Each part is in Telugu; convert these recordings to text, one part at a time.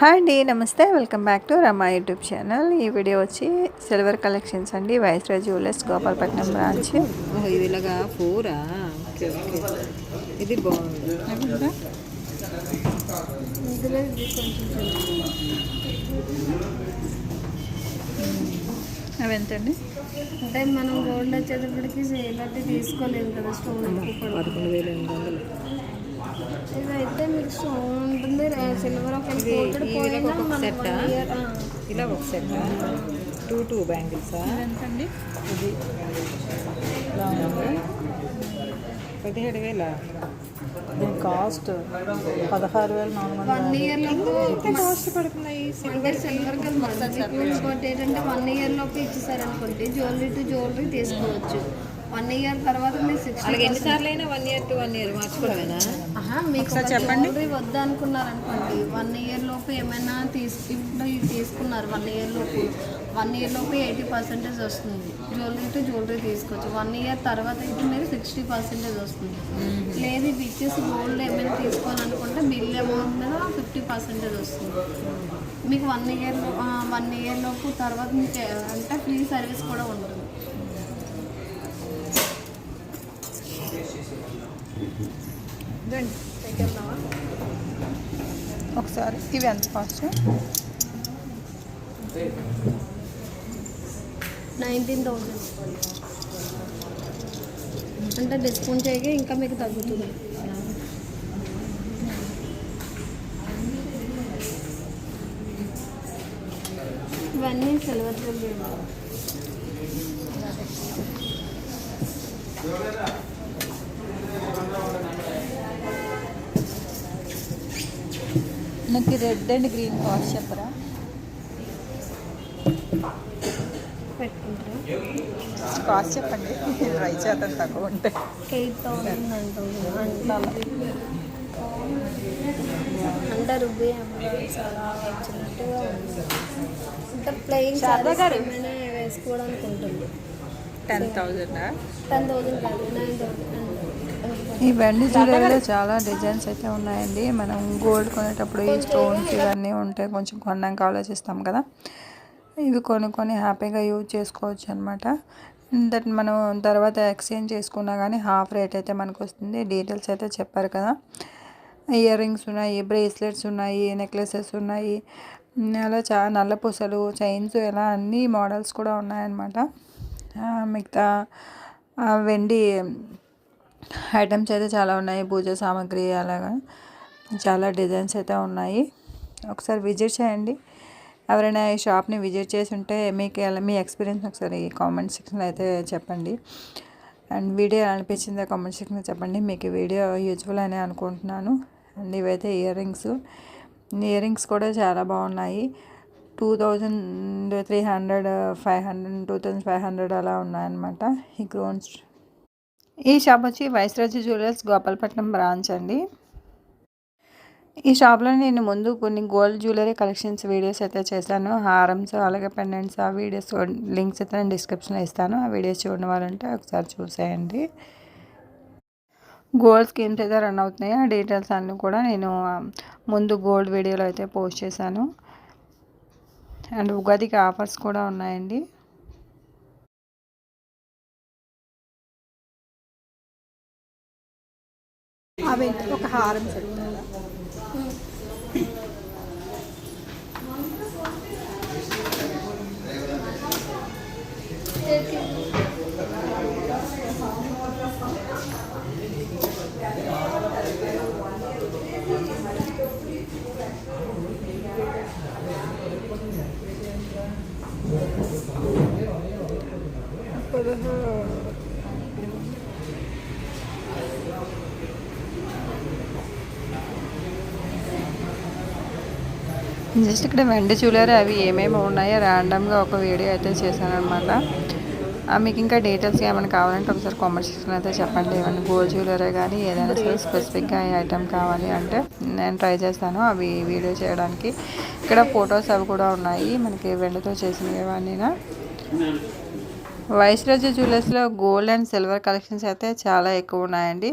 హాయ్ అండి నమస్తే. Welcome back to Rama YouTube channel. ఈ వీడియో వచ్చి సిల్వర్ కలెక్షన్స్ అండి. Vaisraj jewellers Gopalapatnam branch. ఇది ఇలాగా ఫోరా? Okay okay. ఇది బాగుంది. అవి ఎంతండి? అంటే మనం గోల్డ్ వచ్చేటప్పటికి ఇలాంటి తీసుకోలేము కదా స్టోన్. పదకొండు వేల ఎనిమిది వందలు. ఇదైతే మీకు ఉంటుంది. సిల్వర్ ఒక సెట్ ఇలా ఒక సెట్ టూ టూ బ్యాంగిల్సా ఎంతండి ఇది పదిహేడు వేల? దీని కాస్ట్ పదహారు వేల నాలుగు వన్ ఇయర్ లోపు కాస్ట్ పడుతున్నాయి అంటే సిల్వర్ ఇంకోటి ఏంటంటే వన్ ఇయర్ లోపు ఇచ్చేసారనుకోండి జ్యువెలరీ టు జ్యువెలరీ తీసుకోవచ్చు. వన్ ఇయర్ తర్వాత మీరు సిక్స్టీ అలాగే ఎన్నిసార్లు అయినా one year to one year మార్చుకోవడమేనా మీకు జ్యువెలరీ వద్దనుకున్నారనుకోండి వన్ ఇయర్ లోపు ఏమైనా తీసుకు తీసుకున్నారు వన్ ఇయర్ లోపు. వన్ ఇయర్ లోపు ఎయిటీ పర్సెంటేజ్ వస్తుంది. జ్యువెలరీ టు జ్యువెలరీ తీసుకోవచ్చు. వన్ ఇయర్ తర్వాత అయితే మీరు సిక్స్టీ పర్సెంటేజ్ వస్తుంది. లేదు ఇవి ఇచ్చేసి గోల్డ్ ఏమైనా తీసుకోవాలనుకుంటే బిల్ అమౌంట్ మీద ఫిఫ్టీ పర్సెంటేజ్ వస్తుంది. మీకు వన్ ఇయర్ వన్ ఇయర్ లోపు తర్వాత మీకు అంటే ఫ్రీ సర్వీస్ కూడా ఉంటుంది. ఒకసారి ఇవి ఎంత కాస్ట్ నైన్టీన్ థౌజండ్. అంటే డిస్కౌంట్ చేయగా ఇంకా మీకు తగ్గుతుంది. ఇవన్నీ సిల్వర్ నాకు రెడ్ అండ్ గ్రీన్ కాస్ట్ చెప్పరా? పెట్టుకుంటారు? కాస్ట్ చెప్పండి. ట్రై చేద్దాం తక్కువ ఉంటే ఎయిట్ థౌజండ్ నైన్ థౌజండ్ అంటే అలా అంటే రుబ్బి ఎంబ్రాయిడ్స్ అలా వచ్చినట్టుగా ఉంది. అంటే ప్లెయిన్ ఏమైనా వేసుకోవడానికి ఉంటుంది. Ten thousand? టెన్ థౌజండ్ కాదు నైన్ థౌజండ్ ఈ వెండి జ్యువెలరీలో చాలా డిజైన్స్ అయితే ఉన్నాయండి. మనం గోల్డ్ కొనేటప్పుడు ఈ స్టోన్స్ ఇవన్నీ ఉంటే కొంచెం కొన్నాక ఆలోచిస్తాం కదా. ఇవి కొనుక్కొని హ్యాపీగా యూజ్ చేసుకోవచ్చు అనమాట దట్ మనం తర్వాత ఎక్స్చేంజ్ చేసుకున్నా కానీ హాఫ్ రేట్ అయితే మనకు వస్తుంది. డీటెయిల్స్ అయితే చెప్పారు కదా. ఇయర్ రింగ్స్ ఉన్నాయి బ్రేస్లెట్స్ ఉన్నాయి నెక్లెసెస్ ఉన్నాయి. అలా చాలా నల్లపూసలు చైన్స్ ఇలా అన్ని మోడల్స్ కూడా ఉన్నాయన్నమాట. మిగతా వెండి ఐటమ్స్ అయితే చాలా ఉన్నాయి. పూజ సామాగ్రి అలాగా చాలా డిజైన్స్ అయితే ఉన్నాయి. ఒకసారి విజిట్ చేయండి. ఎవరైనా ఈ షాప్ని విజిట్ చేసి ఉంటే మీకు ఎలా మీ ఎక్స్పీరియన్స్ ఒకసారి కామెంట్ సెక్షన్లో అయితే చెప్పండి. అండ్ వీడియో ఎలా అనిపించిందో కామెంట్ సెక్షన్లో చెప్పండి. మీకు వీడియో యూజ్ఫుల్ అని అనుకుంటున్నాను. అండ్ ఇవైతే ఇయర్ రింగ్స్ ఇయర్ రింగ్స్ కూడా చాలా బాగున్నాయి. Two thousand three hundred five hundred two thousand five hundred అలా ఉన్నాయన్నమాట. ఈ గ్రోన్స్ ఈ షాప్ వచ్చి వైస్రాజ్ జ్యువెలర్స్ గోపాలపట్నం బ్రాంచ్ అండి. ఈ షాప్లో నేను ముందు కొన్ని గోల్డ్ జ్యువెలరీ కలెక్షన్స్ వీడియోస్ అయితే చేశాను. హారమ్స్ అలాగే పెండెంట్స్ ఆ వీడియోస్ లింక్స్ అయితే నేను డిస్క్రిప్షన్లో ఇస్తాను. ఆ వీడియోస్ చూడడం వాళ్ళంటే ఒకసారి చూసేయండి. గోల్డ్ స్కీమ్స్ అయితే రన్ అవుతున్నాయి. ఆ డీటెయిల్స్ అన్నీ కూడా నేను ముందు గోల్డ్ వీడియోలో అయితే పోస్ట్ చేశాను. అండ్ ఉగాదికి ఆఫర్స్ కూడా ఉన్నాయండి. అవి ఒక హారం చెప్తారా? జస్ట్ ఇక్కడ వెండి జ్యువెలరీ అవి ఏమేమి ఉన్నాయో ర్యాండమ్గా ఒక వీడియో అయితే చేశాను అనమాట మీకు ఇంకా డీటెయిల్స్ ఏమైనా కావాలంటే ఒకసారి కామెంట్ సెక్షన్ అయితే చెప్పండి. ఏమైనా గోల్డ్ జ్యువెలరీ కానీ ఏదైనా సరే స్పెసిఫిక్గా ఈ ఐటెం కావాలి అంటే నేను ట్రై చేస్తాను అవి వీడియో చేయడానికి. ఇక్కడ ఫొటోస్ అవి కూడా ఉన్నాయి మనకి వెండితో చేసినవి ఇవన్నీ వైస్రాజ్ జ్యువెలర్స్లో గోల్డ్ అండ్ సిల్వర్ కలెక్షన్స్ అయితే చాలా ఎక్కువ ఉన్నాయండి.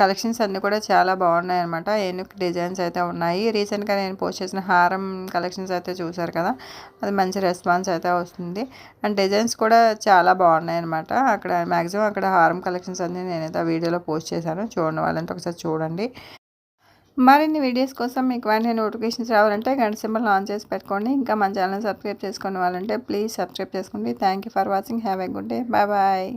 కలెక్షన్స్ అన్నీ కూడా చాలా బాగున్నాయి అనమాట ఏనుగు డిజైన్స్ అయితే ఉన్నాయి. రీసెంట్గా నేను పోస్ట్ చేసిన హారం కలెక్షన్స్ అయితే చూసారు కదా అది మంచి రెస్పాన్స్ అయితే వస్తుంది. అండ్ డిజైన్స్ కూడా చాలా బాగున్నాయి అనమాట అక్కడ మ్యాక్సిమం అక్కడ హారం కలెక్షన్స్ అన్నీ నేనైతే ఆ వీడియోలో పోస్ట్ చేశాను. చూడండి వాళ్ళంతా ఒకసారి చూడండి. మరిన్ని వీడియోస్ కోసం మీకు వెంటనే నోటిఫికేషన్స్ రావాలంటే గంట సింబల్ ఆన్ చేసి పెట్టుకోండి. ఇంకా మన ఛానల్ సబ్స్క్రైబ్ చేసుకుని వాళ్ళంటే ప్లీజ్ సబ్స్క్రైబ్ చేసుకోండి. Thank you for watching have a good day bye bye